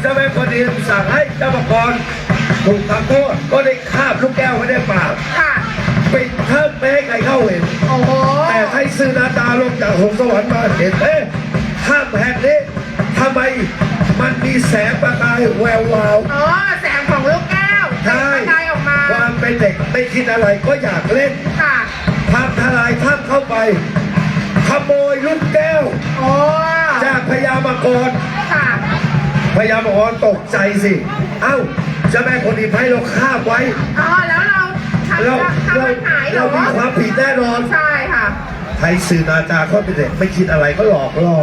เจ้าแม่กวนอิมสั่งให้เจ้ามังกรถูกทำโทษก็ได้คาบลูกแก้วไว้ในปากค่ะปิดเทิมไม่ให้ใครเข้าเห็น โอ้โหแต่ไทยซื้อนาตาลงจากหงสวรรค์มาเห็นเอ๊ะถ้ำแห่งนี้ทำไมมันมีแสงประกายแวววาวอ๋อแสงของลูกแก้วใช่กระจายออกมาความเป็นเด็กไม่คิดอะไรก็อยากเล่นค่ะพังทลายถ้ำเข้าไปขโมยลูกแก้วโอ้จากพญามังกรค่ะ พญามังกรตกใจสิ เอ้าเจ้าแม่คนอิมให้เราคาบไว้ อ๋อแล้วเราทำเราทำเรามันหายเหรเราอมีความผิดแน่นอน ใช่ค่ะ ไทยสื่อนาจาเขาเป็นเด็กไม่คิดอะไรก็หลอกล่อ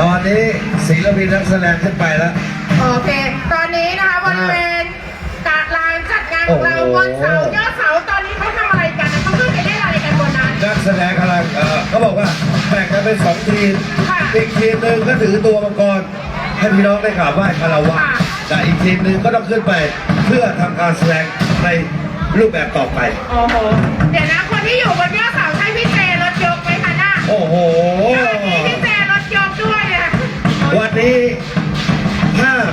ตอนนี้ศิลปินนักแสดงขึ้นไปแล้ว โอเค ตอนนี้นะคะบริเวณกาดลานจัดงานของเราโอ้โห บนเสายอดเสาตอนนี้เขาทำอะไรกันนะเขาขึ้นไปเล่นอะไรกันบนนั้นนักแสดงกำลังเอ่อเขาบอกว่าแบ่งกันเป็นสองทีมค่ะ อีกทีมหนึ่งก็ถือตัวมังกรให้พี่น้องได้กราบไหว้คารวะค่ะแต่อีกทีมหนึ่งก็ต้องขึ้นไปเพื่อทำการแสดงในรูปแบบต่อไป โอ้โห เดี๋ยวนะ คนที่อยู่บนยอดเสาใช่พี่เจรถยกไหมคะน่ะโอ้โหมีพี่เจรถยกด้วยเนี่ยวันนี้ภาพ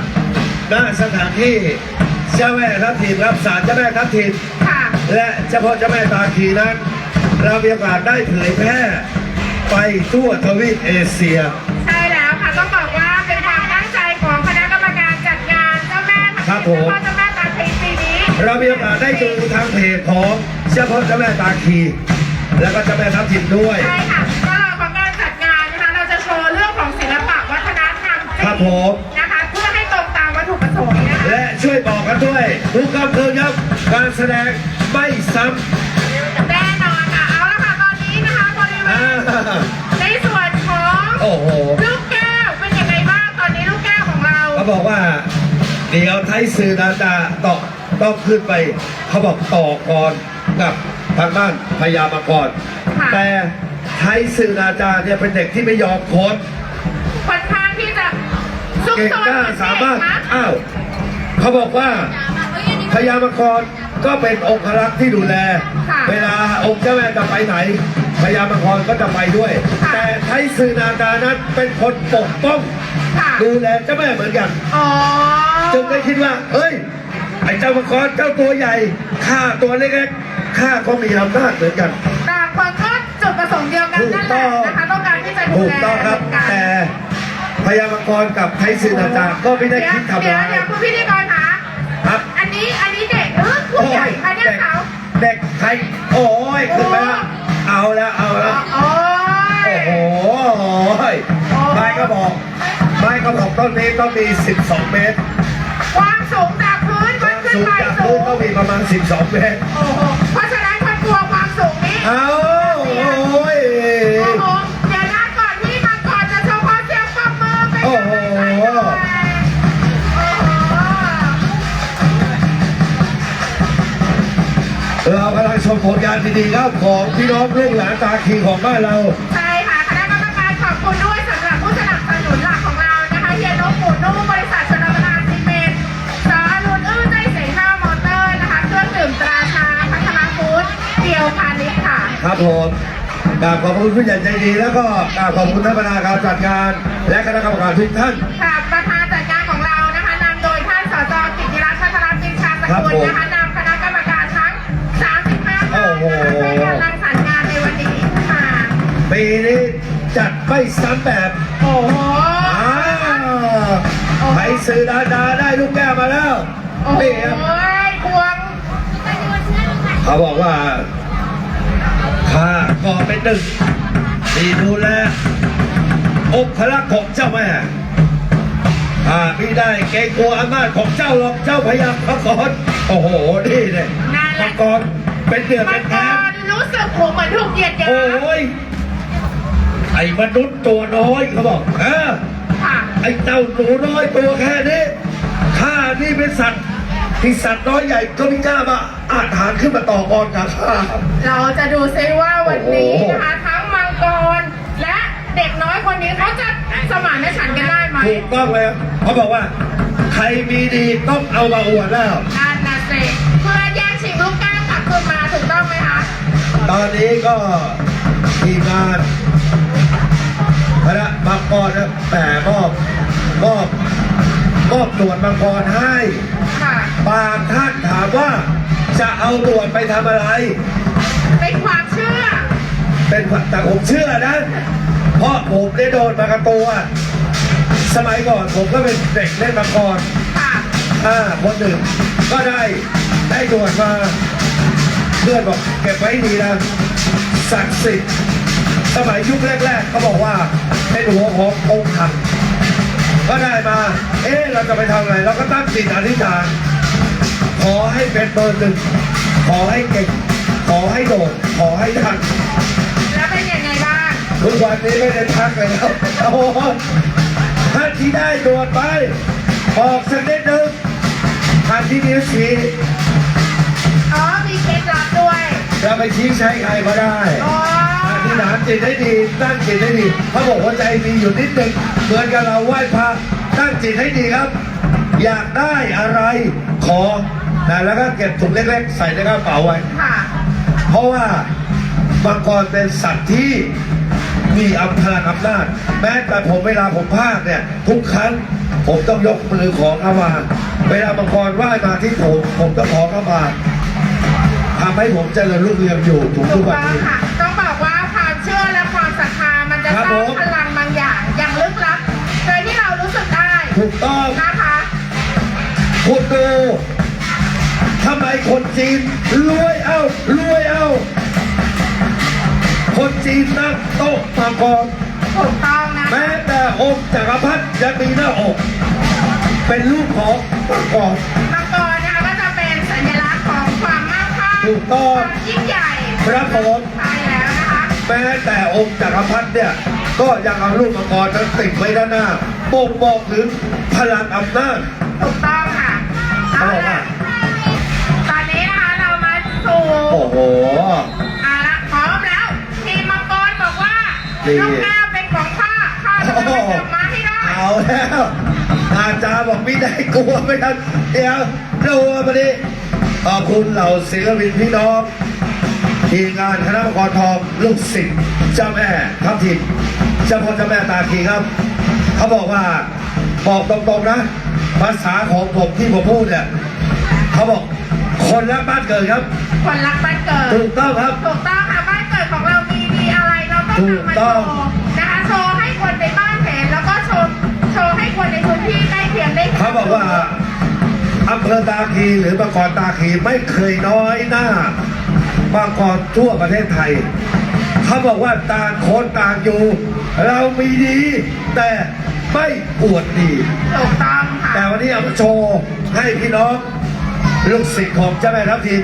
ณสถานที่เจ้าแม่ทัพทิมครับศาลเจ้าแม่ทัพทิม ค่ะ และเฉพาะเจ้าแม่ตาคีนั้น เรามีโอกาสได้เผยแพร่ ไปทั่วทวีปเอเชีย ใช่แล้วค่ะต้องบอกว่าเป็นความตั้งใจของคณะกรรมการจัดงานเจ้าแม่ครับผมเจ้าแม่ตาคีปีนี้เรามีโอกาสได้ดูทางเพจของเฉพาะเจ้าแม่ตาคี แล้วก็เจ้าแม่ทัพทิมด้วยใช่ค่ะตลอดของการจัดงานนะคะเราจะโชว์เรื่องของศิลปะวัฒนธรรมจีนครับผมนะคะเพื่อให้ตรงตามวัตถุประสงค์นะคะและช่วยบอกกันด้วยทุกค่ำคืนครับการแสดงไม่ซ้แในส่วนของโอ้โหลูกแก้วเป็นยังไงบ้างตอนนี้ลูกแก้วของเรา เขาบอกว่า เดี๋ยวไทยสื่อนาจาต่อต้องขึ้นไป เขาบอกต่อกรกับทางบ้านพญามังกรค่ะ แต่ไทยสื่อนาจาเนี่ยเป็นเด็กที่ไม่ยอมโค้นค่อนข้างที่จะซุกเก่งซนกล้าสามารถนะอ้าว เขาบอกว่า พญามกรก็เป็นองครักษ์ที่ดูแล ค่ะ เวลาองค์เจ้าแม่จะไปไหน พญามังกรก็จะไปด้วย ค่ะแต่ไทยสื่อนาจานั้นเป็นคนปกป้องค่ะ ดูแลเจ้าแม่เหมือนกัน อ๋อจึงได้คิดว่า เฮ้ย ไอ้เจ้ามังกรเจ้าตัวใหญ่ข้าตัวเล็กๆข้าก็มีอำนาจเหมือนกัน ต่างคนก็จุดประสงค์เดียวกันนั่นแหละนะคะ ต้องการที่จะดูถูกแลต้องครับ กันแต่พญามังกรกับไทยสื่อนาจาก็ไม่ได้คิดทำเดี๋ยวร้ายเดี๋ยวคุณพิธีกรคะครับอันนี้อันนี้เด็กเออผู้ใหญ่คะเนี่ยเด็กเขาเด็กไทยโอ้ยขึ้นไปแล้ว เอาแล้วเอาแล้วโอ้ย โอ้โหไม้ก็บอกไม้ก็บอกต้นนี้ต้องมี 12 เมตรความสูงจากพื้นควัวาดมขึ้นสูงไปจากสูพื้นงต้องมีประมาณ 12 เมตร โอ้โห เพราะฉะนั้นคนกลัวความสูงนี้ เอา มผลงานดีๆครับของพี่น้องลูกหลานตาคีของบ้านเรา ใช่ค่ะคณะกรรมการขอบคุณด้วยสำหรับผู้สนับสนุนหลักของเรานะคะเฮียนกหมูนุ่มบริษัทชนประทานซีเมนต์สารุนอื้อใจเสียงข้าวมอเตอร์นะคะเครื่องดื่มตราชาพัฒนาฟู้ดเดียวพาณิชย์ค่ะ ครับผมกราบขอบคุณผู้ใหญ่ใจดี แล้วก็กราบขอบคุณท่านประธานการจัดงาน และคณะกรรมการทุกท่าน ค่ะ ปีนี้จัดไม่ซ้ำแบบ โอ้โหอ้าวไปซื้อดาดาได้ลูกแก้วมาแล้วโอ้โหนี่ครับควงเขาบอกว่าข้าก็เป็นหนึ่งที่ดูแลองครักษ์ของเจ้าแม่ข้าไม่ได้เกรงกลัวอำนาจของเจ้าหรอกเจ้าพญามังกรโอ้โห นี่เนี่ยนั่นแหมัละงกรเป็นเดือดมัเป็งนกแทนรรู้สึกหัวเหมือนถูกเหยียดหยาโอ้ยไอ้มนุษย์ตัวน้อยเขาบอกเออค่ะไอ้เจ้าหนูน้อยตัวแค่นี้ข้านี่เป็นสัตว์ที่สัตว์น้อยใหญ่ก็ไม่กล้ามาอาจหารขึ้นมาต่อกรกับข้าเราจะดูซิว่าวันนี้โอ้โหนะคะทั้งมังกรและเด็กน้อยคนนี้เขาจะสมานฉันท์กันได้ไหมถูกต้องเลยเขาบอกว่า ใครมีดีต้องเอามาอวดแล้วอันนาเซเพื่อแย่งชิงลูกแก้วกลับคืนมาถูกต้องไหมคะ ตอนนี้ก็ทีมงาน คณะมังกรนะแต่มอบมอบมอบตรวจมังกรให้ค่ะ บางท่านถามว่าจะเอาตรวจไปทำอะไร เป็นความเชื่อ เป็นแต่ผมเชื่อนะ เพราะผมได้โดนมากระตัว สมัยก่อนผมก็เป็นเด็กเล่นมังกรค่ะ อ่าคนหนึ่งก็ได้ได้ตรวจมาเพื่อนบอกเก็บไว้ดีนะศักดิ์สิทธิ์ สมัยยุคแรกๆเขาบอกว่าเป็นหัวขององค์ขังก็ได้มา เอ๊ะเราจะไปทำอะไร เราก็ตั้งจิตอธิษฐาน ขอให้เป็นเบอร์หนึ่งขอให้เก่ง ขอให้โดด ขอให้ทันแล้วเป็นยังไงบ้างทุกวันนี้ไม่ได้พักเลยครับโอ้โหท่านที่ได้ตรวจไปบอกสักนิดหนึ่งท่านที่นิ้วชี้อ๋อ มีเคล็ดลับด้วยจะไปชี้ใช้ใครก็ได้ อ๋ออธิษฐานจิตให้ดีตั้งจิตให้ดีเขาบอกว่าใจมีอยู่นิดหนึ่งเหมือนกับเราไหว้พระตั้งจิตให้ดีครับ อยากได้อะไรขอนะแล้วก็เก็บถุงเล็กๆ ใส่ในกระเป๋าไว้ ค่ะ เพราะว่ามังกรเป็นสัตว์ที่มีอำพลังอำนาจ แม้แต่ผมเวลาผมพากเนี่ย ทุกครั้งผมต้องยกมือขอเข้ามา เวลามังกรไหว้มาที่ผม ผมต้องขอเข้ามาทำให้ผมเจริญรุ่งเรืองอยู่ถึงถูทุกกวันต้องนี้ นจะครับสร้างผม พลังบางอย่างอย่างลึกลับโดยที่เรารู้สึกได้ถูกต้องนะคะคุณดูทำไมคนจีนรวยเอารวยเอา คนจีนนั่งโต๊ะมังกรถูกต้องนะแม้แต่องค์จักรพรรดิยังมีหน้าอก เป็นรูปของมังกรมังกรนะคะก็จะเป็นสัญลักษณ์ของความมั่งคั่งถูกต้องความยิ่งใหญ่ครับผมใช่แล้วนะคะแม้แต่องค์จักรพรรดิเนี่ย ก็ยังเอารูปมังกรนั้นติดไว้ด้านหน้าบ่งบอกถึงพลังอำนาจ ถูกต้องค่ะเอาเอาล่ะละตอนนี้นะคะเรามาสู่โอ้โหเอาละพร้อมแล้ว ทีมมังกรบอกว่าดี ลูกแก้วเป็นของข้าข้าจะนำมันกลับมาให้ได้เอาแล้วอาจารย์บอกไม่ได้กลัวไม่ทันเดี๋ยวดูมาดิขอบคุณเหล่าศิลปินพี่น้อง ทีมงานคณะมังกรทองลูกศิษย์เจ้าแม่ทัพทิม เจ้าพ่อเจ้าแม่ตาคีครับ เขาบอกว่าบอกตรงๆนะ ภาษาของผมที่ผมพูดเนี่ยเขาบอกคนรักบ้านเกิดครับ คนรักบ้านเกิด ถูกต้องครับ ถูกต้องค่ะบ้านเกิดของเรามีดีอะไรเราต้องถูกนำมาต้โชองว์นะคะโชว์ให้คนในบ้านเห็นแล้วก็โชว์โชว์ให้คนในพื้นที่ใกล้เคียงได้ห็นเขาบอกว่าอำเภอตาคีหรือมังกรตาคีไม่เคยน้อยหน้ามังกรทั่วประเทศไทย เขาบอกว่าต่างคนต่างอยู่ เรามีดี แต่ไม่อวดดีถูกต้องค่ะแต่วันนี้เอามาโชว์ให้พี่น้อง ลูกศิษย์ของเจ้าแม่ทัพทิม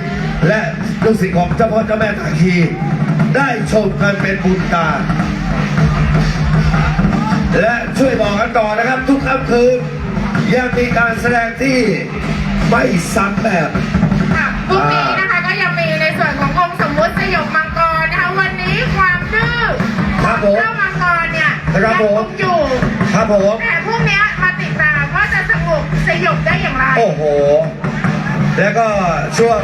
และลูกศิษย์ของเจ้าพ่อเจ้าแม่ตาคี ได้ชมกันเป็นบุญตา และช่วยบอกกันต่อนะครับ ทุกค่ำคืนยังมีการแสดงที่ไม่ซ้ำแบบค่ะพรุ่งนี้นะคะก็ยังมีในส่วนขององค์สมมุติสยบมังกรนะคะวันนี้ความดื้อครับผม ครับยังผมคงอยู่ครับผม แต่พรุ่งนี้มาติดตามว่าจะสงบสยบได้อย่างไร โอ้โห แล้วก็ช่วง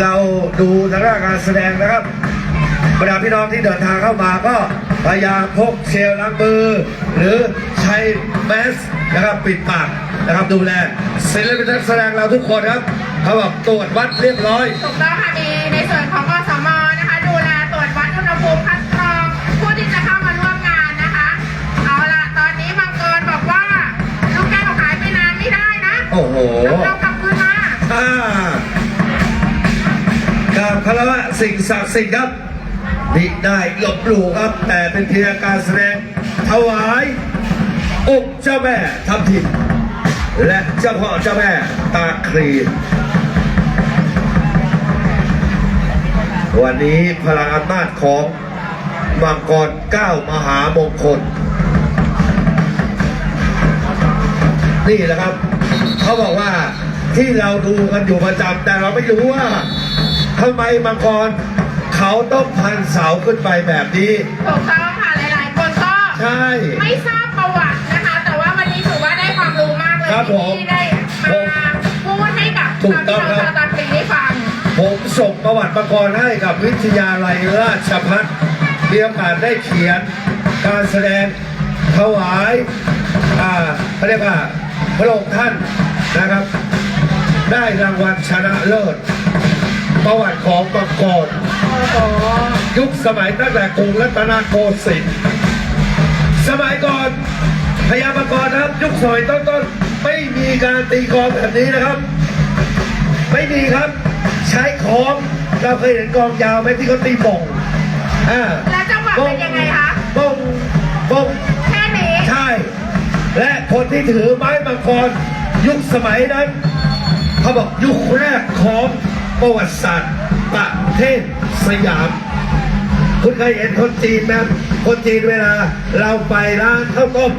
เราดูทางด้านการแสดงนะครับบรรดาพี่น้องที่เดินทางเข้ามาก็พยายามพกเชลล้างมือ หรือใช้แมสนะครับปิดปากนะครับดูแลศิลปินนักแสดงเราทุกคนครับเขาบอกตรวจวัดเรียบร้อย ถูกต้องค่ะมีในส่วนของอ โอ้โหเรากลับคืนมาอ่ากราบคารวะสิ่งศักดิ์สิทธิ์ครับมิได้หลบหลู่ครับ แต่เป็นเพียงการแสดงถวายองค์เจ้าแม่ทัพทิมและเจ้าพ่อเจ้าแม่ตาครีวันนี้พลังอำนาจของมังกรเก้ามหามงคล นี่แหละครับ เขาบอกว่าที่เราดูกันอยู่ประจำแต่เราไม่รู้ว่าทำไมมังกรเขาต้องพันเสาขึ้นไปแบบนี้ ถูกต้องค่ะหลายๆ คนก็ใช่ ไม่ทราบประวัตินะคะ แต่ว่าวันนี้ถือว่าได้ความรู้มากเลยครับผมที่ได้มาพูดให้กับถูกต้องชาวครับ ชาวตาคลีได้ฟัง ผมส่งประวัติมังกรให้กับวิทยาลัยราชพัฒมีโอกาสได้เขียนการแสดงถวายอ่าเขาเรียกว่าพระองค์ท่าน นะครับ ได้รางวัลชนะเลิศ ประวัติของมังกรโอ้โหยุคสมัยตั้งแต่กรุงรัตนโกสินทร์สมัยก่อนพญามังกรนะครับ ยุคสมัยต้นๆไม่มีการตีกลองแบบนี้นะครับ ไม่มีครับใช้ของเราเคยเห็นกลองยาวไหมที่เขาตีบ่งอ่าแล้วจังหวะเป็นยังไงคะบ่งบ่งแค่นี้ใช่ และคนที่ถือไม้มังกร ยุคสมัยนั้นเขาบอกยุคแรกของประวัติศาสตร์ประเทศสยาม คุณเคยเห็นคนจีนไหมครับคนจีนเวลา เราไปร้านข้าวต้ม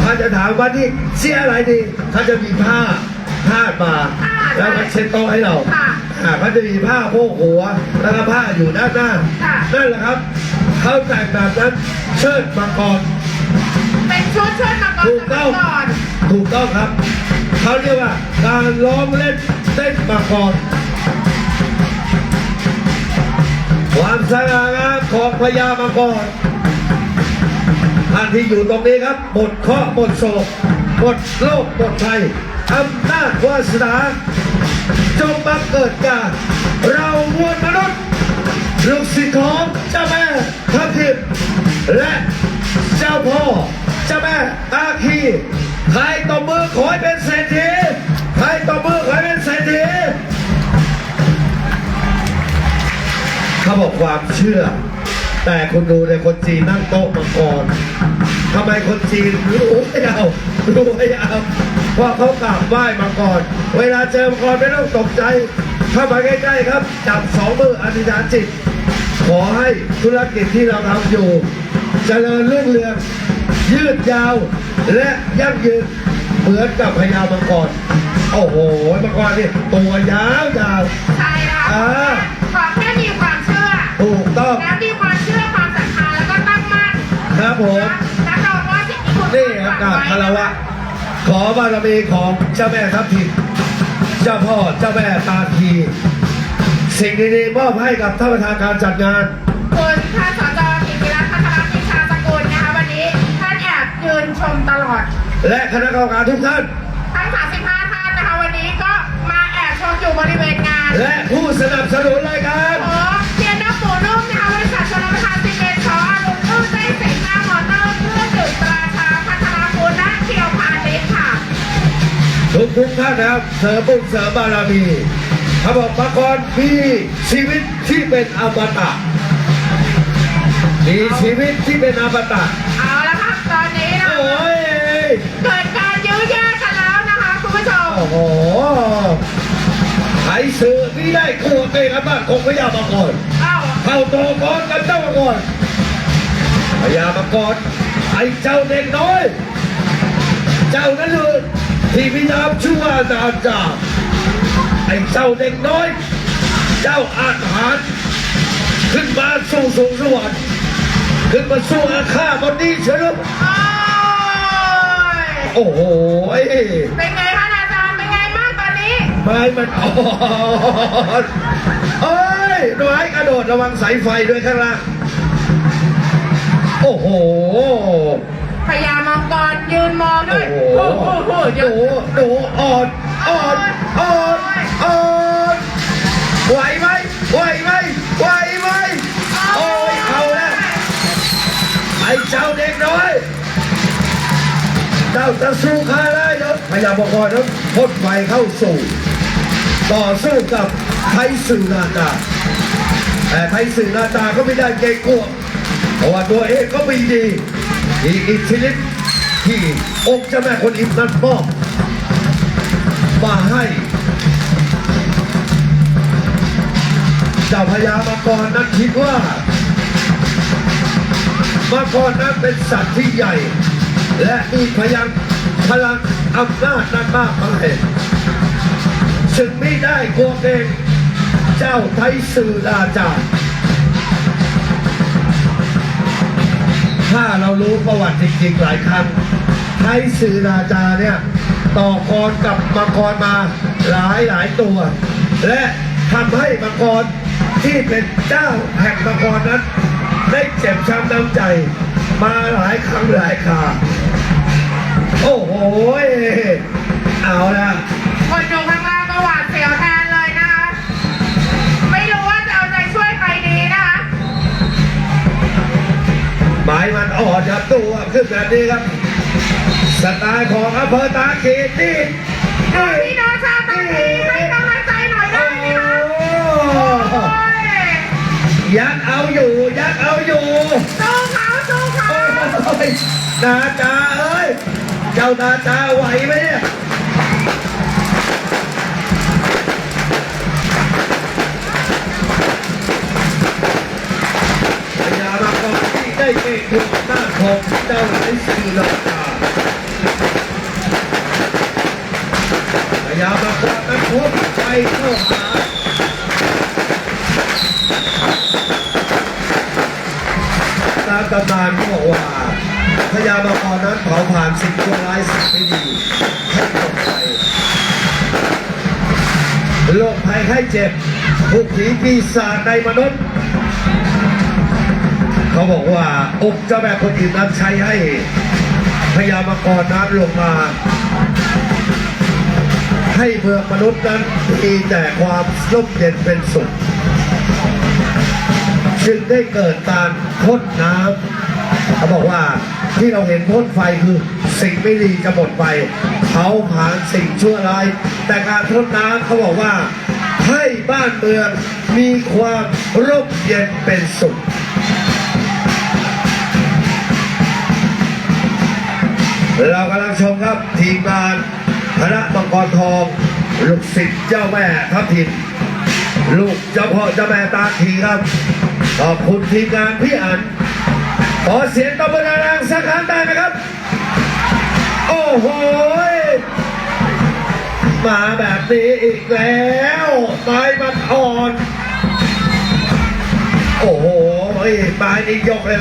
เขาจะถามว่านี่เสียอะไรดีเขาจะมีผ้าผ้ามาแล้วก็เช็ดโต๊ะให้เราค่ะอ่าเขาจะมีผ้าโพกหัว แล้วก็ผ้าอยู่ด้านหน้าค่ะนั่นแหละครับเขาแต่งแบบนั้นเชิดมังกรเป็นชุดเชิดมังกรถูกสมัต้ยองก่อนถูกต้องครับ เขาเรียกว่าการร้องเล่นเต้นมังกรความสง่างามของพญามังกรท่านที่อยู่ตรงนี้ครับหมดเคราะห์หมดโศกหมดโลกหมดภัยอำนาจวาสนาจงบังเกิดการเรามวลมนุษย์ลูกศิษย์ของเจ้าแม่ทัพทิมและเจ้าพ่อเจ้าแม่อาคี ใครตบมือขอให้เป็นเศรษฐีใครตบมือขอให้เป็นเศรษฐีเขาบอกความเชื่อ แต่คุณดูในคนจีนนั่งโต๊ะมังกรทำไมคนจีนรู้ไม่เอารู้ไม่เอาเพราะเขากราบไหว้มังกรเวลาเจอมังกรไม่ต้องตกใจเข้ามาใกล้ๆครับ จับสองมืออธิษฐานจิต ขอให้ธุรกิจที่เราทำอยู่ เจริญรุ่งเรือง ยืดยาวและยั่งยืนเหมือนกับพญามังกรโอ้โหมังกรนี่ตัวยาวๆใช่แล้วอ่าขอแค่มีความเชื่อถูกต้องแล้วมีความเชื่อความศรัทธาแล้วก็ตั้งมั่นครับผมรับรองว่าสิ่งที่คุณนี่ครับกราบคารวะขอบารมีของเจ้าแม่ทัพทิมเจ้าพ่อเจ้าแม่ตาคีสิ่งดีๆมอบให้กับท่านประธานการจัดงาน ชมตลอด และคณะกรรมการทุกท่าน ทั้ง 35 ท่านนะคะ วันนี้ก็มาแอบชมอยู่บริเวณงานและผู้สนับสนุนรายการโอ้เทียนน้ำหมูนุ่มนะคะบริษัทชลประทานซีเมนต์ชออารุณอื้อได้เสงหน้ามอเตอร์เครื่องดื่มตราชาพัฒนาคุณและเคียวพาณิชย์ค่ะ ทุกทุกๆท่านนะครับ เสริมบุญเสริมบารมีเขาบอกมาก่อนมีชีวิตที่เป็นอมตะมีชีวิตที่เป็นอมตะ ยเกิดการยื้อแย่งกันแล้วนะคะคุณผู้ชม โอ้โหไถสื่อนี่ได้คู่เองกันบ้างคงพยามาก่อนเอ้าเข้าตัวก่อนกันเจ้ามาก่อนพยามาก่อนไอ้เจ้าเด็กน้อย เจ้านั่นเลยที่พินามชื่อว่านาจาไอ้เจ้าเด็กน้อย เจ้าอาหาร ขึ้นมาสู่สวงสวรรค์ขึ้นมาสู้อาฆาตบนนี้เฉลิม โอ้โหเป็นไงคะอาจารย์เป็นไงบ้างตอนนี้ไม้มันอ่อนเอ้ยไม้กระโดดระวังสายไฟด้วยข้างล่างโอ้โหพญามังกรยืนมองด้วยโอ้โหโอ้โหเดี๋ดูยวดูอ่อนอ่อนอ่อนอ่อนไหวไหมไหวไหมไหวไหมโอ้ยเอาแล้วไอ้เจ้าเด็กน้อย เจ้าจะสู้ข้าได้เนอะพยามบกก่อนนะพ่นไฟเข้าสู่ ต่อสู้กับไทยสื่อนาตาแต่ไทยสื่อนาตาก็ไม่ได้เกรงกลัวเพราะว่าตัวเองก็มีดีมีอิทธิฤทธิ์ที่องค์เจ้าแม่คนอิมนั้นมอบมาให้เจ้าพญามังกรนั้นคิดว่ามังกรนั้นเป็นสัตว์ที่ใหญ่ และมีพยังพลังอำนาจนั้นมากมายจึงไม่ได้กลัวเกงเจ้าไทยสื่อราจาถ้าเรารู้ประวัติจริงๆหลายครั้งไทยสื่อราจาเนี่ยต่อกรกับมังกรมาหลายหลายตัว และทำให้มังกรที่เป็นเจ้าแห่งมังกรนั้น ได้เจ็บช้ำน้ำใจมาหลายครั้งหลายครา โอ้โห เอาละคนอยู่ข้างล่างก็หวาดเสียวแทนเลยนะคะ ไม่รู้ว่าจะเอาใจช่วยใครดีนะคะหมายมันอ่อนครับตัวขึ้นแบบนี้ครับ สไตล์ของอำเภอตาขีดนี่ขอพี่น้องชาวตานีให้กำลังใจหน่อยได้ไหมคะโอ้โอ้ยยักเอาอยู่ยักเอาอยู่สู้เขาสู้เขาโอ้ยนาจาเอ้ยเจ้านาจาไหวไหมเนี่ยพญามังกรที่ได้เอกถูกหน้าของเจ้าไอ้สีลังกาพญามังกรนั้นพบไปเข้าหาตามตำนานเขาบอกว่า พญามังกรนั้นเผาผ่านสิ่งชั่วร้ายสิ่งไม่ดีให้หมดไปโรคภัยไข้เจ็บทุกผีปีศาจในมนุษย์ เขาบอกว่าองค์เจ้าแม่คนอื่นนั้นใช้ให้พญามังกรนั้นลงมา ให้เมืองมนุษย์นั้นมีแต่ความร่มเย็นเป็นสุขจึงได้เกิดการพ่นน้ำเขาบอกว่า ที่เราเห็นพ่นไฟคือสิ่งไม่ดีจะหมดไปเผาผลาญสิ่งชั่วร้าย แต่การพ่นน้ำเขาบอกว่า ให้บ้านเมืองมีความร่มเย็นเป็นสุขเรากำลังชมครับทีมงานคณะมังกรทอง ลูกศิษย์เจ้าแม่ทัพทิมลูกเจ้าพ่อเจ้าแม่ตาทีครับ ขอบคุณทีมงานพี่อัน ขอเสียงตบมือดังสักครั้งได้ไหมครับ โอ้โห มาแบบนี้อีกแล้วไม้มันอ่อน โอ้โหไม้นี่ยกเลย